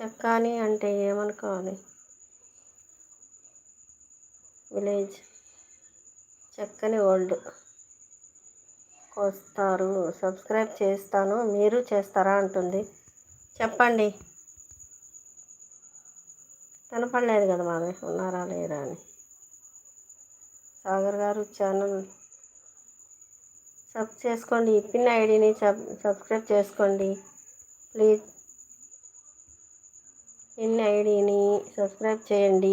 చక్కాని అంటే ఏమనుకోవాలి? విలేజ్ చక్కని ఓల్డ్ వస్తారు సబ్స్క్రైబ్ చేస్తాను. మీరు చేస్తారా? అంటుంది. చెప్పండి. కనపడలేదు కదా మాది ఉన్నారా లేరా అని. సాగర్ గారు ఛానల్ సబ్ చేసుకోండి. పిన్ ఐడిని సబ్ సబ్స్క్రైబ్ చేసుకోండి. ప్లీజ్. పిన్ ఐడిని సబ్స్క్రైబ్ చేయండి.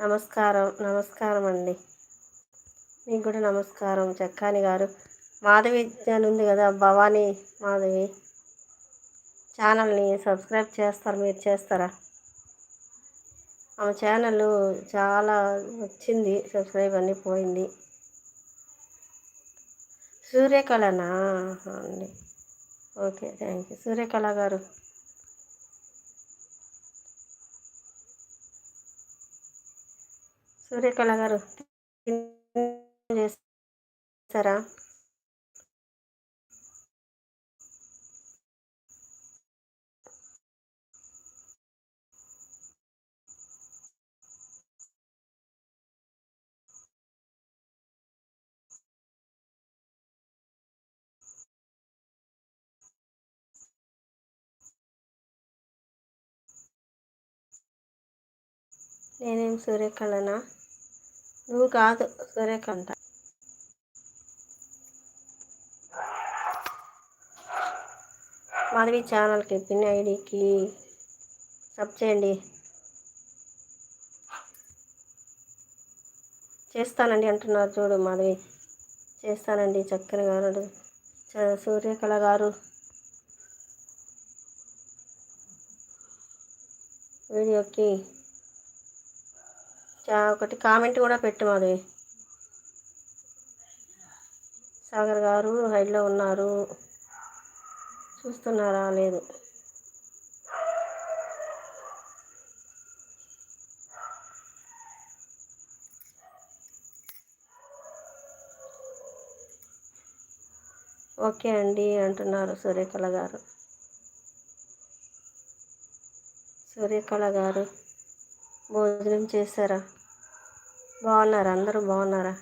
నమస్కారం నమస్కారం అండి. మీకు కూడా నమస్కారం. చక్కాని గారు మాధవి అని ఉంది కదా భవానీ మాధవి. ఛానల్ని సబ్స్క్రైబ్ చేస్తారు మీరు చేస్తారా? ఆమె ఛానల్ చాలా వచ్చింది సబ్స్క్రైబ్ అన్నీ పోయింది. సూర్యకళనా? అండి. ఓకే థ్యాంక్ యూ సూర్యకళ గారు సూర్యకళ గారు చేస్తారా? నేనేం సూర్యకళనా? నువ్వు కాదు. సూర్యకాంత మాధవి ఛానల్కి పిన్ ఐడికి సబ్ చేయండి. చేస్తానండి అంటున్నారు చూడు మాధవి. చేస్తానండి చక్కని గారు. సూర్యకళ గారు. వీడియోకి ఒకటి కామెంట్ కూడా పెట్టు మాధవి సాగర్ గారు హైడ్లో ఉన్నారు. చూస్తున్నారా? లేదు. ఓకే అండి అంటున్నారు సూర్యకళ గారు. సూర్యకళ గారు భోజనం చేశారా? బాగున్నారా? అందరూ బాగున్నారా?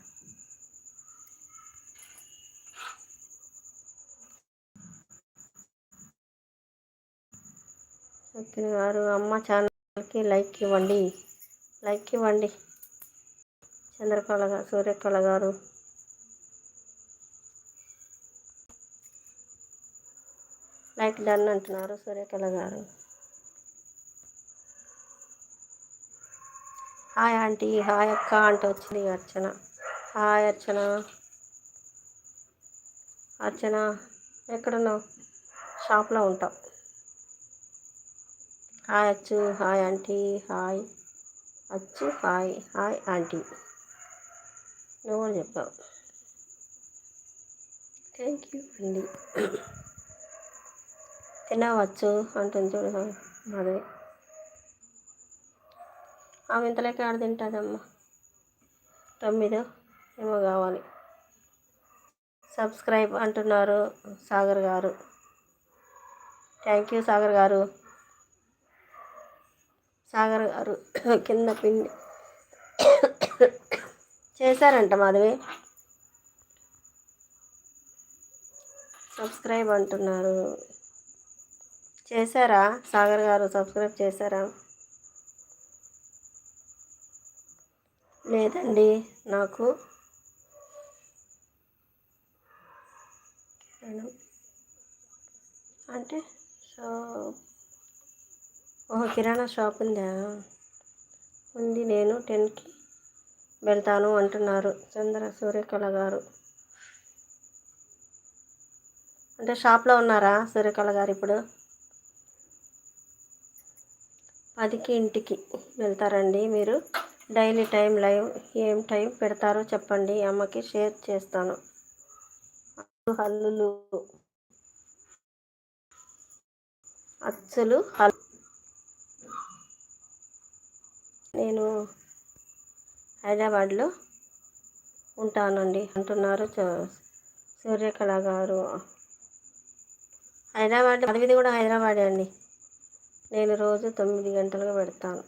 సత్యన గారు అమ్మ ఛానల్కి లైక్ ఇవ్వండి. లైక్ ఇవ్వండి. చంద్రకళ గారు సూర్యకళ గారు. లైక్ డన్ అంటున్నారు సూర్యకళ గారు. హాయ్ ఆంటీ హాయ్ అక్క అంటూ వచ్చింది అర్చన. హాయ్ అర్చన. అర్చన ఎక్కడున్నావు? షాప్లో ఉంటావు. Hi Achu hi aunty hi Achu hi hi aunty. నువ్వు కూడా చెప్పావు. థ్యాంక్ యూ అండి. తినవచ్చు అంటుంది చూడు మాధవి. ఆమె ఇంతలోకి ఆడ తింటుందమ్మా. తొమ్మిదో ఏమో కావాలి. సబ్స్క్రైబ్ అంటున్నారు సాగర్ గారు. థ్యాంక్ యూ సాగర్ గారు. సాగర్ గారు కింద పిండి. చేశారంట మాధవి. సబ్స్క్రైబ్ అంటున్నారు. చేశారా? సాగర్ గారు సబ్స్క్రైబ్ చేశారా? లేదండి నాకు అంటే షాప్ ఓహో కిరాణా షాప్ ఉందా? ఉంది నేను టెన్కి వెళ్తాను అంటున్నారు చంద్ర సూర్యకళ గారు. అంటే షాప్లో ఉన్నారా సూర్యకళ గారు ఇప్పుడు? పదికి ఇంటికి వెళ్తారండి మీరు? డైలీ టైం లైవ్ ఏం టైం పెడతారో చెప్పండి అమ్మకి షేర్ చేస్తాను. హల్లులు. అచ్చులు హల్ నేను హైదరాబాద్లో ఉంటానండి. అంటున్నారు సూర్యకళ గారు. హైదరాబాద్ పదవిది కూడా హైదరాబాదే అండి. నేను రోజు తొమ్మిది గంటలకు పెడతాను.